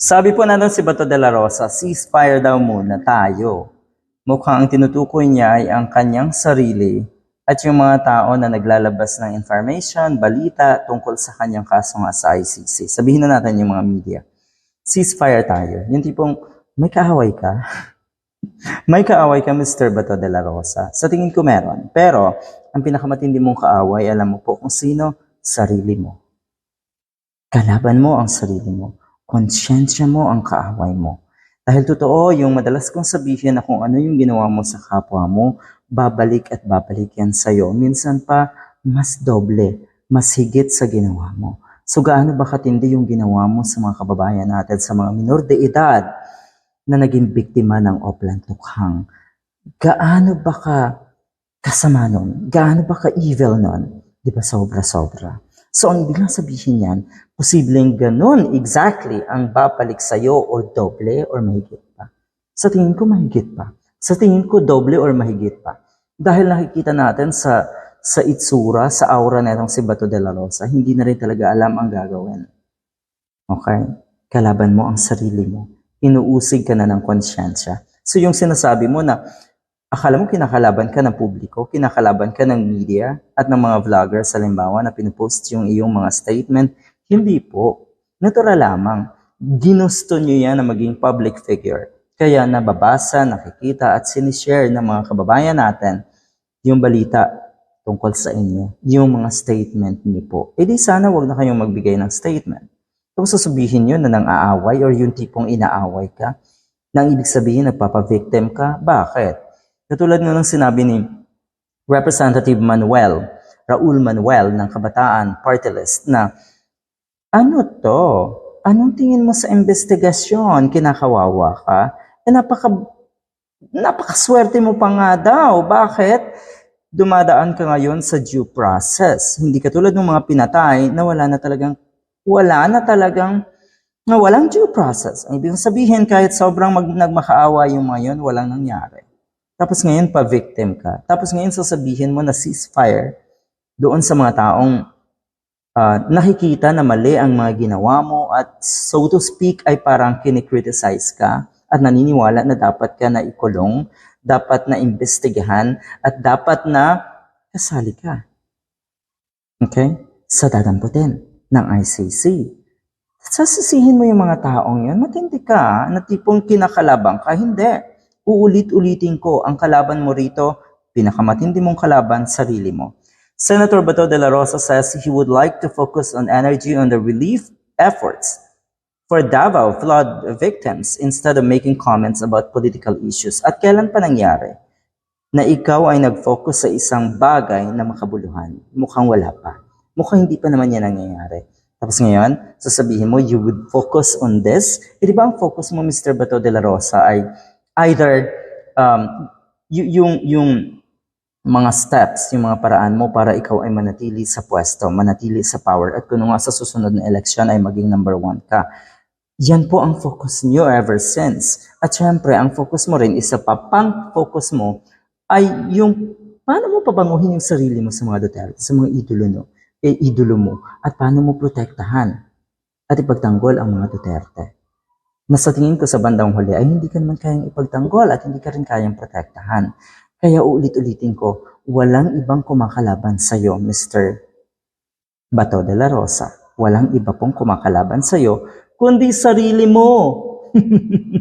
Sabi po natin si Bato de la Rosa, ceasefire daw muna tayo. Mukhang ang tinutukoy niya ay ang kanyang sarili at yung mga tao na naglalabas ng information, balita tungkol sa kanyang kaso nga sa ICC. Sabihin na natin yung mga media. Ceasefire tayo. Yung tipong, may kaaway ka? may kaaway ka, Mr. Bato de la Rosa. Sa tingin ko meron. Pero, ang pinakamatindi mong kaaway, alam mo po kung sino? Sarili mo. Kalaban mo ang sarili mo. Konsyensya mo ang kaaway mo. Dahil totoo, yung madalas kong sabihin na kung ano yung ginawa mo sa kapwa mo, babalik at babalik yan sa'yo. Minsan pa, mas doble, mas higit sa ginawa mo. So gaano ba katindi yung ginawa mo sa mga kababayan natin, sa mga minor de edad na naging biktima ng Oplan Tukhang? Gaano ba ka kasama nun? Gaano ba ka-evil nun? Di ba sobra-sobra? So ang ibig sabihin yan, posibleng ganun exactly ang babalik sa'yo o doble or mahigit pa. Sa tingin ko mahigit pa. Sa tingin ko doble or mahigit pa. Dahil nakikita natin sa sa itsura, sa aura na itong si Bato de la Rosa, hindi na rin talaga alam ang gagawin. Okay? Kalaban mo ang sarili mo. Inuusig ka na ng konsyensya. So yung sinasabi mo na akala mo kinakalaban ka ng publiko, kinakalaban ka ng media at ng mga vloggers sa limbawa na pinupost yung iyong mga statement, hindi po. Natural lamang. Ginusto nyo yan na maging public figure. Kaya nababasa, nakikita at sinishare ng mga kababayan natin yung balita tungkol sa inyo, yung mga statement niyo po. E di sana wag na kayong magbigay ng statement. Tapos sasabihin nyo na nang aaway or yung tipong inaaway ka, nang ibig sabihin nagpapa-victim ka, bakit? Katulad nga ng sinabi ni Representative Manuel, Raul Manuel ng Kabataan Party List na ano to? Anong tingin mo sa investigasyon? Kinakawawa ka? Eh napaka napakaswerte mo pa nga daw. Bakit? Dumadaan ka ngayon sa due process. Hindi katulad ng mga pinatay na wala na talagang wala na talagang na walang due process. Ibig sabihin, kahit sobrang mag, nagmakaawa yung mga yun, walang nangyari. Tapos ngayon, pa-victim ka. Tapos ngayon, sasabihin mo na ceasefire doon sa mga taong ah, nakikita na mali ang mga ginawa mo at so to speak ay parang kinikriticize ka at naniniwala na dapat ka na ikulong, dapat na imbestigahan at dapat na kasali ka. Okay? Sa dadamputin ng ICC. Sasisihin mo yung mga taong yun, matindi ka, na tipong kinakalabang ka, hindi. Uulit-ulitin ko, ang kalaban mo rito, pinakamatindi mong kalaban, sarili mo. Senator Bato de la Rosa says he would like to focus on energy on the relief efforts for Davao flood victims instead of making comments about political issues. At kailan pa nangyari na ikaw ay nag-focus sa isang bagay na makabuluhan? Mukhang wala pa. Mukhang hindi pa naman yan nangyayari. Tapos ngayon, sasabihin mo, you would focus on this. Eh, di ba ang focus mo, Mr. Bato de la Rosa, ay either um, yung, yung mga steps, yung mga paraan mo para ikaw ay manatili sa pwesto, manatili sa power, at kung nga sa susunod na eleksyon ay maging number one ka. Yan po ang focus nyo ever since. At syempre, ang focus mo rin, isa pa pang focus mo, ay yung paano mo pabanguhin yung sarili mo sa mga Duterte, sa mga idolo no, eh, idolo mo, at paano mo protektahan at ipagtanggol ang mga Duterte. Na sa tingin ko sa bandang huli ay hindi ka naman kayang ipagtanggol at hindi ka rin kayang protektahan. Kaya uulit-ulitin ko, walang ibang kumakalaban sa iyo, Mr. Bato de la Rosa. Walang iba pong kumakalaban sa iyo, kundi sarili mo.